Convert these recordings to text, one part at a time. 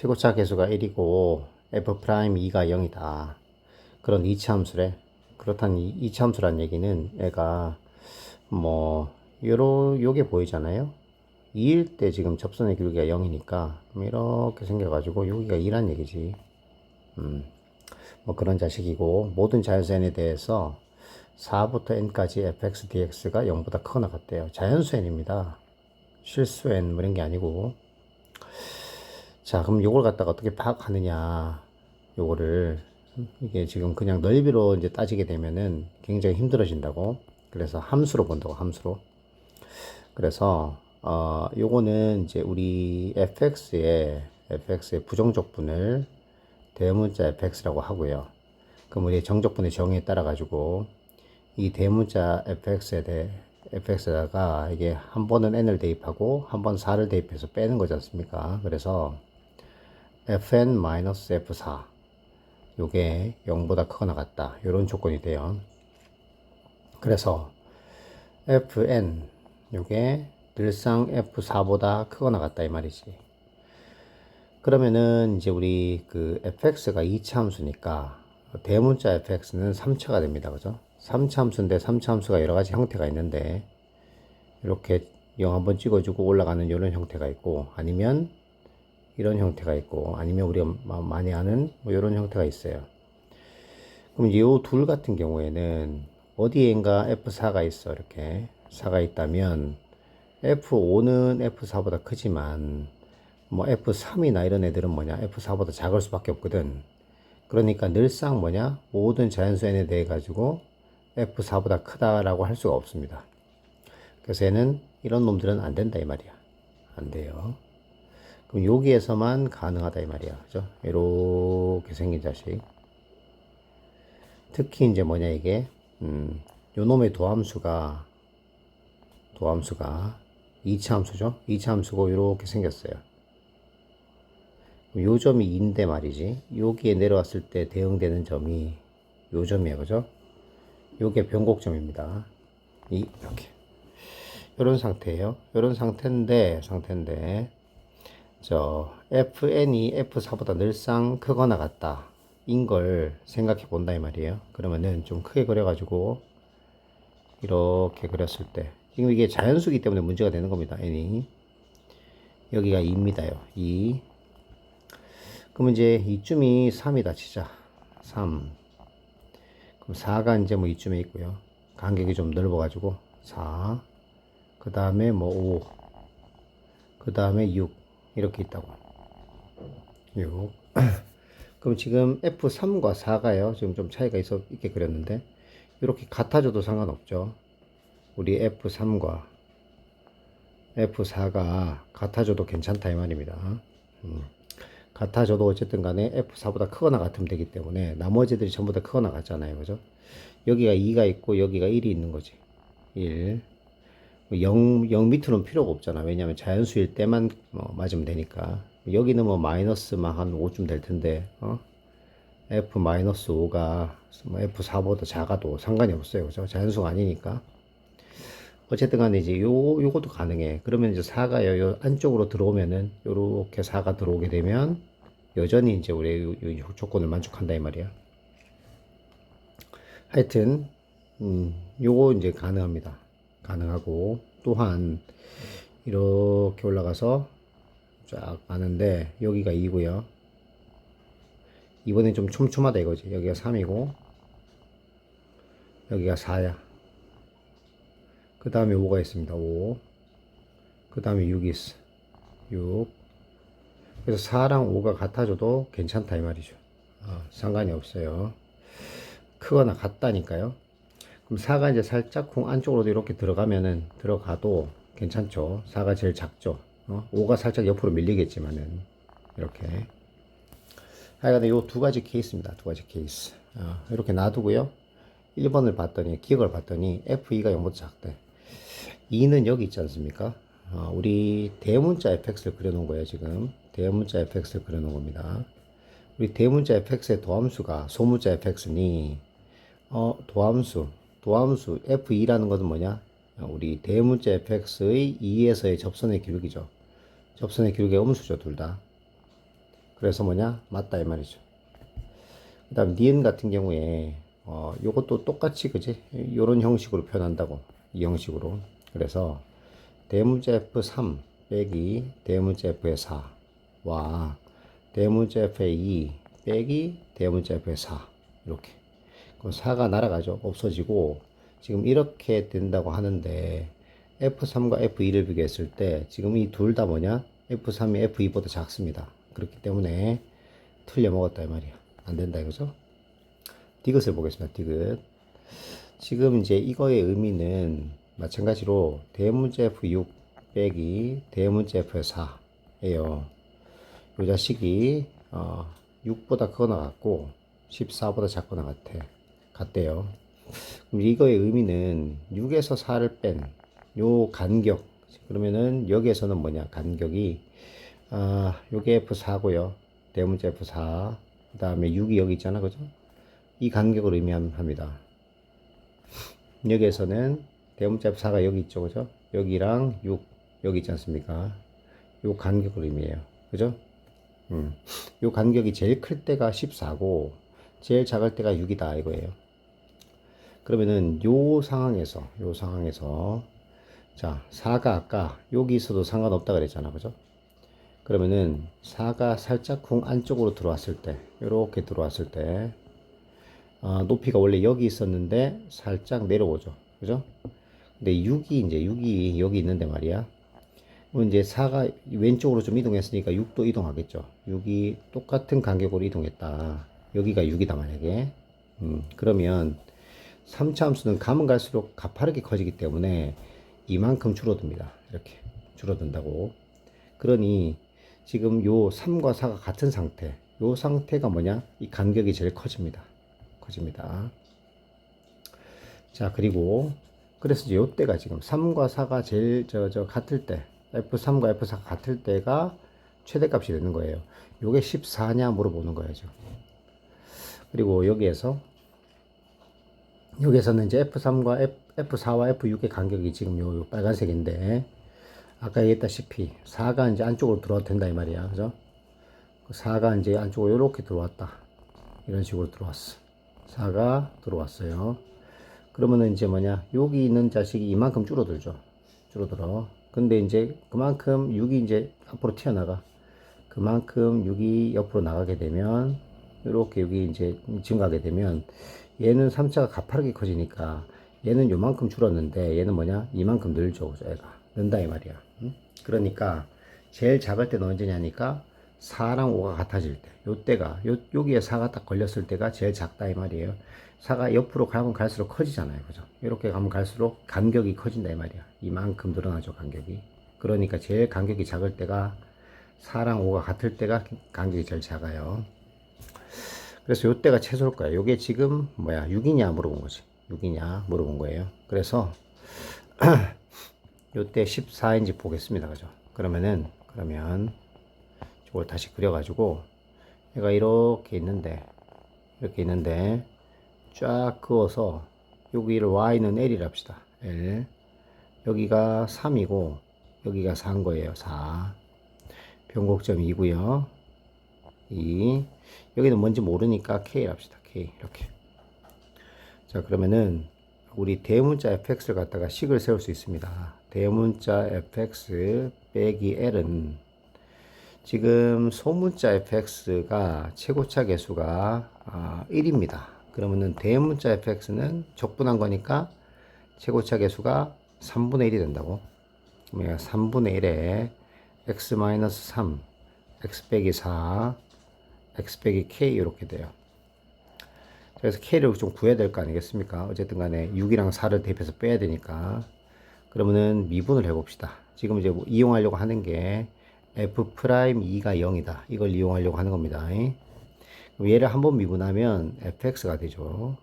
최고차 계수가 1이고 f 프라임 2가 0이다. 그런 이차 함수래. 그렇다는 이- 이차 함수란 얘기는 애가 뭐 요러 요게 보이잖아요. 2일 때 지금 접선의 길이가 0이니까 이렇게 생겨가지고 여기가 2란 얘기지. 음, 뭐 그런 자식이고 모든 자연수 n에 대해서 4부터 n까지 fx dx가 0보다 크거나 같대요. 자연수 n입니다. 실수 n 뭐 이런 게 아니고. 자, 그럼 요걸 갖다가 어떻게 파악하느냐. 요거를 이게 지금 그냥 넓이로 이제 따지게 되면은 굉장히 힘들어진다고. 그래서 함수로 본다고 함수로. 그래서 어 요거는 이제 우리 fx의 fx의 부정적분을 대문자 fx라고 하고요. 그럼 우리 정적분의 정의에 따라 가지고 이 대문자 fx에 대해 fx에다가 이게 한 번은 n을 대입하고 한 번 4를 대입해서 빼는 거지 않습니까? 그래서 fn-f4 요게 0보다 크거나 같다. 요런 조건이 돼요. 그래서 fn 요게 늘상 f4보다 크거나 같다 이 말이지. 그러면은 이제 우리 그 fx가 2차 함수니까 대문자 fx는 3차가 됩니다. 그죠? 3차 함수인데 3차 함수가 여러 가지 형태가 있는데 이렇게 0 한번 찍어주고 올라가는 이런 형태가 있고 아니면 이런 형태가 있고 아니면 우리가 마- 많이 아는 뭐 이런 형태가 있어요. 그럼 이둘 같은 경우에는 어디엔가 F4가 있어 이렇게 4가 있다면 F5는 F4보다 크지만 뭐 F3이나 이런 애들은 뭐냐 F4보다 작을 수밖에 없거든. 그러니까 늘상 뭐냐 모든 자연수 n에 대해 가지고 F4보다 크다라고 할 수가 없습니다. 그래서 얘는 이런 놈들은 안 된다 이 말이야. 안 돼요. 그럼 여기에서만 가능하다 이 말이야. 그죠? 이렇게 생긴 자식. 특히 이제 뭐냐 이게 음, 요 놈의 도함수가 도함수가 2차 함수죠. 2차 함수고 이렇게 생겼어요. 요 점이 2인데 말이지. 여기에 내려왔을 때 대응되는 점이 요 점이에요. 그죠? 요게 변곡점입니다. 이 이렇게. 요런 상태예요. 요런 상태인데 상태인데 저 fn이 f4보다 늘상 크거나 같다. 인 걸 생각해 본다 이 말이에요. 그러면은 좀 크게 그려 가지고 이렇게 그렸을 때 지금 이게 자연수기 때문에 문제가 되는 겁니다. n이 여기가 2입니다요. 2 그럼 이제 이쯤이 3이다 치자. 3 그럼 4가 이제 뭐 이쯤에 있고요. 간격이 좀 넓어 가지고 4. 그 다음에 뭐 5. 그 다음에 6. 이렇게 있다고. 6. 그럼 지금 F3과 4가요. 지금 좀 차이가 있어 있게 그렸는데 이렇게 같아져도 상관없죠. 우리 F3과 F4가 같아져도 괜찮다 이 말입니다. 음. 같아져도 어쨌든 간에 F4보다 크거나 같으면 되기 때문에 나머지들이 전부 다 크거나 같잖아요. 그죠? 여기가 2가 있고 여기가 1이 있는 거지. 1. 0, 0 밑으로는 필요가 없잖아. 왜냐면 자연수일 때만 뭐 맞으면 되니까. 여기는 뭐 마이너스만 한 5쯤 될 텐데, 어? F 마이너스 5가 뭐 F4보다 작아도 상관이 없어요. 그죠? 자연수가 아니니까. 어쨌든 간에 이제 요, 요것도 가능해. 그러면 이제 4가 요, 요 안쪽으로 들어오면은 요렇게 4가 들어오게 되면 여전히 이제 우리 요, 요 조건을 만족한다 이 말이야. 하여튼, 음, 요거 이제 가능합니다. 가능하고, 또한, 이렇게 올라가서 쫙 가는데, 여기가 2고요. 이번엔 좀 촘촘하다 이거지. 여기가 3이고, 여기가 4야. 그 다음에 5가 있습니다. 5. 그 다음에 6이 있어. 6. 그래서 4랑 5가 같아져도 괜찮다 이 말이죠. 어, 상관이 없어요. 크거나 같다니까요. 그럼 4가 이제 살짝 쿵 안쪽으로도 이렇게 들어가면은 들어가도 괜찮죠. 4가 제일 작죠. 어? 5가 살짝 옆으로 밀리겠지만은 이렇게. 하여간 요두 가지 케이스입니다. 두 가지 케이스. 어, 이렇게 놔두고요. 1번을 봤더니 기억을 봤더니 F2가 0보다 작대. 2는 여기 있지 않습니까? 어, 우리 대문자 fx를 그려놓은 거예요 지금. 대문자 fx를 그려놓은 겁니다. 우리 대문자 fx의 도함수가 소문자 fx니 어, 도함수, 도함수 f2라는 것은 뭐냐? 어, 우리 대문자 fx의 2에서의 접선의 기울기죠. 접선의 기울기의 음수죠, 둘 다. 그래서 뭐냐? 맞다 이 말이죠. 그 다음 니은 같은 경우에 어, 요것도 똑같이 그지? 요런 형식으로 표현한다고 이 형식으로 그래서 대문자 F3 빼기 대문자 F의 4와 대문자 F의 2 빼기 대문자 F의 4 이렇게 그럼 4가 날아가죠 없어지고 지금 이렇게 된다고 하는데 F3과 F2를 비교했을 때 지금 이 둘 다 뭐냐 F3이 F2보다 작습니다 그렇기 때문에 틀려 먹었다 이 말이야 안 된다 이거죠 디귿을 보겠습니다. 디귿. 지금 이제 이거의 의미는 마찬가지로 대문자 F6 빼기 대문자 F4예요. 이 자식이 어, 6보다 크거나 같고 14보다 작거나 같아. 같대요. 그럼 이거의 의미는 6에서 4를 뺀 요 간격. 그러면은 여기에서는 뭐냐? 간격이 아, 요게 F4고요. 대문자 F4. 그다음에 6이 여기 있잖아. 그죠? 이 간격을 의미합니다. 여기에서는 대문자 4가 여기 있죠, 그죠? 여기랑 6 여기 있지 않습니까? 요 간격을 의미해요, 그죠? 음, 요 간격이 제일 클 때가 14고 제일 작을 때가 6이다 이거예요. 그러면은 요 상황에서 요 상황에서 자 4가 아까 여기 있어도 상관없다 그랬잖아, 그죠? 그러면은 4가 살짝 쿵 안쪽으로 들어왔을 때, 이렇게 들어왔을 때 아, 높이가 원래 여기 있었는데 살짝 내려오죠. 그죠? 근데 6이 이제 6이 여기 있는데 말이야. 이제 4가 왼쪽으로 좀 이동했으니까 6도 이동하겠죠. 6이 똑같은 간격으로 이동했다. 여기가 6이다 만약에. 음, 그러면 3차 함수는 가면 갈수록 가파르게 커지기 때문에 이만큼 줄어듭니다. 이렇게 줄어든다고. 그러니 지금 요 3과 4가 같은 상태. 요 상태가 뭐냐? 이 간격이 제일 커집니다. 커집니다. 자, 그리고 그래서 이제 요때가 지금 3과 4가 제일 저 저 같을 때 F3과 F4가 같을 때가 최대값이 되는 거예요. 요게 14냐 물어보는 거예요. 그리고 여기에서 여기에서는 이제 F3과 F, F4와 F6의 간격이 지금 요, 요 빨간색인데 아까 얘기했다시피 4가 이제 안쪽으로 들어와도 된다 이 말이야. 그죠? 4가 이제 안쪽으로 이렇게 들어왔다. 이런 식으로 들어왔어. 4가 들어왔어요. 그러면은 이제 뭐냐, 여기 있는 자식이 이만큼 줄어들죠. 줄어들어. 근데 이제 그만큼 6이 이제 앞으로 튀어나가. 그만큼 6이 옆으로 나가게 되면, 이렇게 여기 이제 증가하게 되면, 얘는 3차가 가파르게 커지니까, 얘는 요만큼 줄었는데, 얘는 뭐냐, 이만큼 늘죠. 애가. 는다, 이 말이야. 응? 그러니까, 제일 작을 때는 언제냐니까, 4랑 5가 같아질 때, 요때가, 요, 여기에 4가 딱 걸렸을 때가 제일 작다 이 말이에요. 4가 옆으로 가면 갈수록 커지잖아요. 그죠? 이렇게 가면 갈수록 간격이 커진다 이 말이야. 이만큼 늘어나죠, 간격이. 그러니까 제일 간격이 작을 때가 4랑 5가 같을 때가 간격이 제일 작아요. 그래서 요때가 최소일 거예요. 요게 지금 뭐야, 6이냐 물어본 거지. 6이냐 물어본 거예요. 그래서 요때 14인지 보겠습니다. 그죠? 그러면은, 그러면 이걸 다시 그려가지고 얘가 이렇게 있는데 이렇게 있는데 쫙 그어서 여기를 y는 l이라 합시다. l 여기가 3이고 여기가 4인 거예요. 4 변곡점이 2고요. 2 여기는 뭔지 모르니까 k 합시다. k 이렇게 자 그러면은 우리 대문자 fx를 갖다가 식을 세울 수 있습니다. 대문자 fx 빼기 l은 지금 소문자 fx가 최고차 개수가 아, 1입니다. 그러면은 대문자 fx는 적분한 거니까 최고차 개수가 3분의 1이 된다고. 그러면 3분의 1에 x-3, x 빼기 4, x 빼기 k 이렇게 돼요. 그래서 k를 좀 구해야 될 거 아니겠습니까? 어쨌든 간에 6이랑 4를 대입해서 빼야 되니까. 그러면은 미분을 해봅시다. 지금 이제 뭐 이용하려고 하는 게 f'2가 0이다. 이걸 이용하려고 하는 겁니다. 얘를 한번 미분하면 fx가 되죠.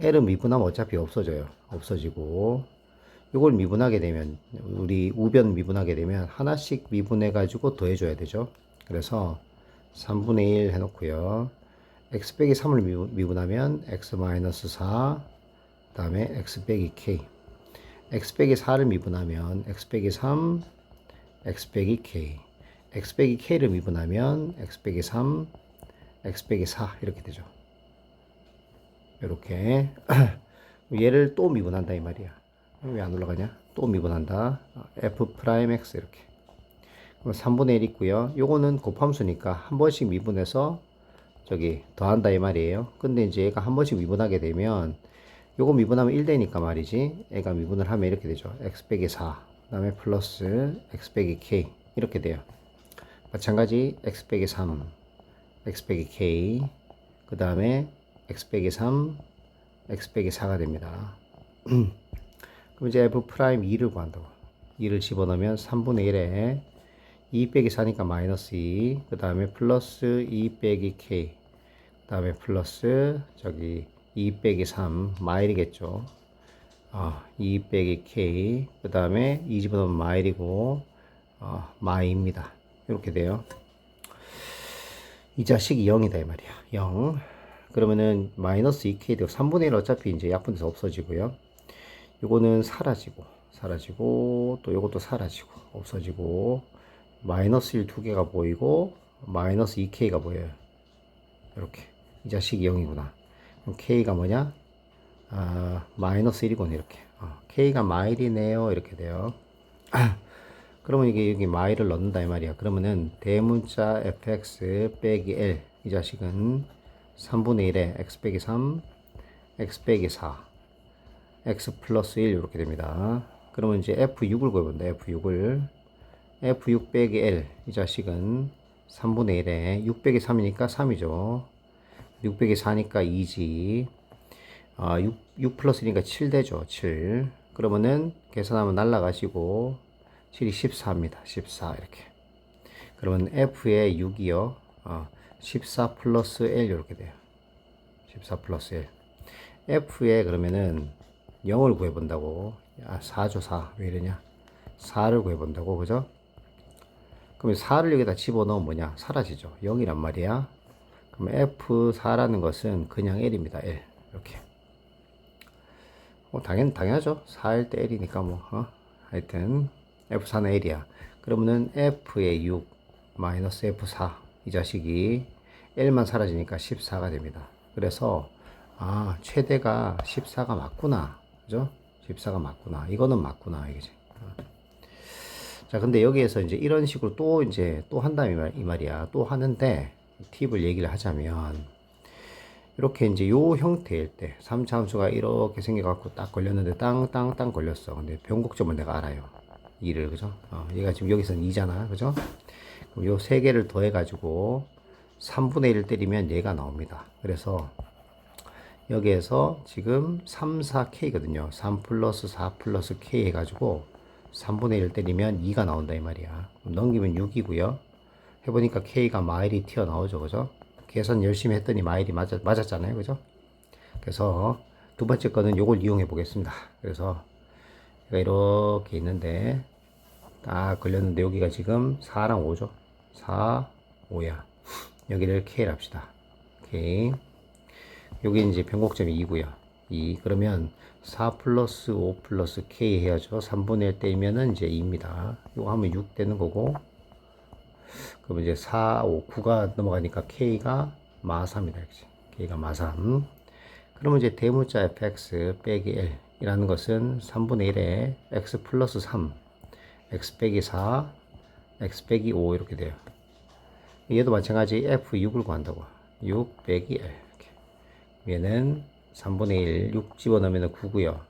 l은 미분하면 어차피 없어져요. 없어지고 이걸 미분하게 되면 우리 우변 미분하게 되면 하나씩 미분해 가지고 더해 줘야 되죠. 그래서 3분의 1 해놓고요. x 빼기 3을 미분하면 x 마이너스 4 그 다음에 x 빼기 k x 빼기 4를 미분하면 x 빼기 3 x 빼기 k x 빼기 k를 미분하면 x 빼기 3, x 빼기 4 이렇게 되죠. 이렇게 얘를 또 미분한다 이 말이야. 왜 안 올라가냐? 또 미분한다. f 프라임 x 이렇게. 그럼 3분의 1 있고요. 요거는 곱함수니까 한 번씩 미분해서 저기 더한다 이 말이에요. 근데 이제 얘가 한 번씩 미분하게 되면 요거 미분하면 1 되니까 말이지. 애가 미분을 하면 이렇게 되죠. x 빼기 4. 그다음에 플러스 x 빼기 k 이렇게 돼요. 마찬가지 x 빼기 3, x 빼기 k. 그다음에 x 빼기 3, x 빼기 4가 됩니다. 그럼 이제 f 프라임 2를 구한다고. 2를 집어넣으면 3분의 1에 2 빼기 4니까 마이너스 2. 그 다음에 플러스 2 빼기 k. 그 다음에 플러스 저기 2 빼기 3 마일이겠죠. 아, 2 빼기 k. 그 다음에 2 집어넣으면 마일이고 어, 마이입니다. 이렇게 돼요. 이 자식이 0이다 이 말이야. 0. 그러면은 마이너스 2k 되고 3분의 1 어차피 이제 약분돼서 없어지고요. 요거는 사라지고 사라지고 또 요것도 사라지고 없어지고 마이너스 1두 개가 보이고 마이너스 2k가 보여요. 이렇게 이 자식이 0이구나. 그럼 k가 뭐냐? 아, 마이너스 1이군 이렇게. 어, k가 마일이네요. 이렇게 돼요. 그러면 이게 여기 마일을 넣는다 이 말이야. 그러면은 대문자 fx 빼기 l 이 자식은 3분의 1에 x 빼기 3, x 빼기 4, x 플러스 1 이렇게 됩니다. 그러면 이제 f6을 구해본다. f6을 f6 빼기 l 이 자식은 3분의 1에 6 빼기 3이니까 3이죠. 6 빼기 4니까 2지. 아, 6, 6 플러스 1이니까 7 되죠. 7. 그러면은 계산하면 날라가시고 7이 14입니다. 14 이렇게. 그러면 f의 6이요. 어, 14 플러스 L 이렇게 돼요. 14 플러스 L. f에 그러면은 0을 구해본다고. 아, 4죠, 4. 왜 이러냐? 4를 구해본다고, 그죠? 그러면 4를 여기다 집어넣으면 뭐냐? 사라지죠. 0이란 말이야. 그럼 F4라는 것은 그냥 L입니다. L. 이렇게. 뭐, 당연, 당연하죠. 4일 때 L이니까 뭐, 어? 하여튼, F4는 L이야. 그러면은 F의 6 마이너스 F4. 이 자식이 L만 사라지니까 14가 됩니다. 그래서, 아, 최대가 14가 맞구나. 그죠? 14가 맞구나. 이거는 맞구나. 이거지. 어. 자, 근데 여기에서 이제 이런 식으로 또 이제 또 한다 이, 말, 이 말이야. 또 하는데 팁을 얘기를 하자면 이렇게 이제 요 형태일 때 3차 함수가 이렇게 생겨갖고 딱 걸렸는데 땅땅땅 걸렸어. 근데 변곡점을 내가 알아요. 2를 그죠? 어, 얘가 지금 여기서는 2잖아. 그죠? 그럼 요 세 개를 더해 가지고 3분의 1을 때리면 얘가 나옵니다. 그래서 여기에서 지금 3, 4K거든요. 3 플러스 4 플러스 K 해가지고 3분의 1을 때리면 2가 나온다 이 말이야. 넘기면 6이고요. 해보니까 K가 마일이 튀어나오죠. 그죠? 계산 열심히 했더니 마일이 맞았, 맞았잖아요. 그죠? 그래서 두 번째 거는 요걸 이용해 보겠습니다. 그래서 이렇게 있는데 딱 걸렸는데 여기가 지금 4랑 5죠. 4, 5야. 여기를 K를 합시다. K. 여기 이제 변곡점이 2고요. 2. 그러면 4 플러스 5 플러스 K 해야죠. 3분의 1 떼면은 이제 2입니다. 이거 하면 6 되는 거고. 그럼 이제 4, 5, 9가 넘어가니까 K가 마3이다. 이렇게. K가 마3. 그러면 이제 대문자 fx 빼기 L 이라는 것은 3분의 1에 x 플러스 3, x 빼기 4, x 빼기 5 이렇게 돼요. 얘도 마찬가지 f6을 구한다고. 6 빼기 L. 이렇게. 얘는 3분의 1, 6 집어넣으면 9고요.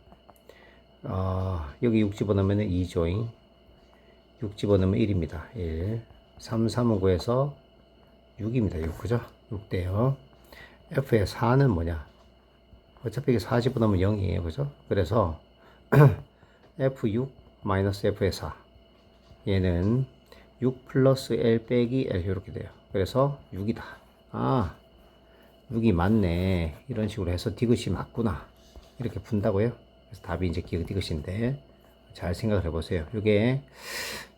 어, 여기 6 집어넣으면 2죠. 6 집어넣으면 1입니다. 1. 3, 3은 9에서 6입니다. 6, 그죠? 6 돼요. F의 4는 뭐냐? 어차피 이게 4 집어넣으면 0이에요. 그죠? 그래서 F6 마이너스 F의 4. 얘는 6 플러스 L 빼기 L 이렇게 돼요. 그래서 6이다. 아, 6이 맞네. 이런 식으로 해서 디귿이 맞구나. 이렇게 푼다고요. 그래서 답이 이제 디귿인데 잘 생각을 해보세요. 이게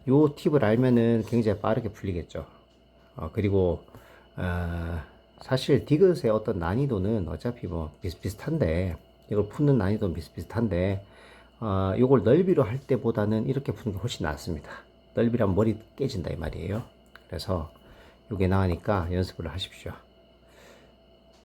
요 팁을 알면은 굉장히 빠르게 풀리겠죠. 어, 그리고 어, 사실 디귿의 어떤 난이도는 어차피 뭐 비슷비슷한데 이걸 푸는 난이도는 비슷비슷한데 어, 요걸 넓이로 할 때보다는 이렇게 푸는 게 훨씬 낫습니다. 넓이라면 머리 깨진다 이 말이에요. 그래서 요게 나으니까 연습을 하십시오.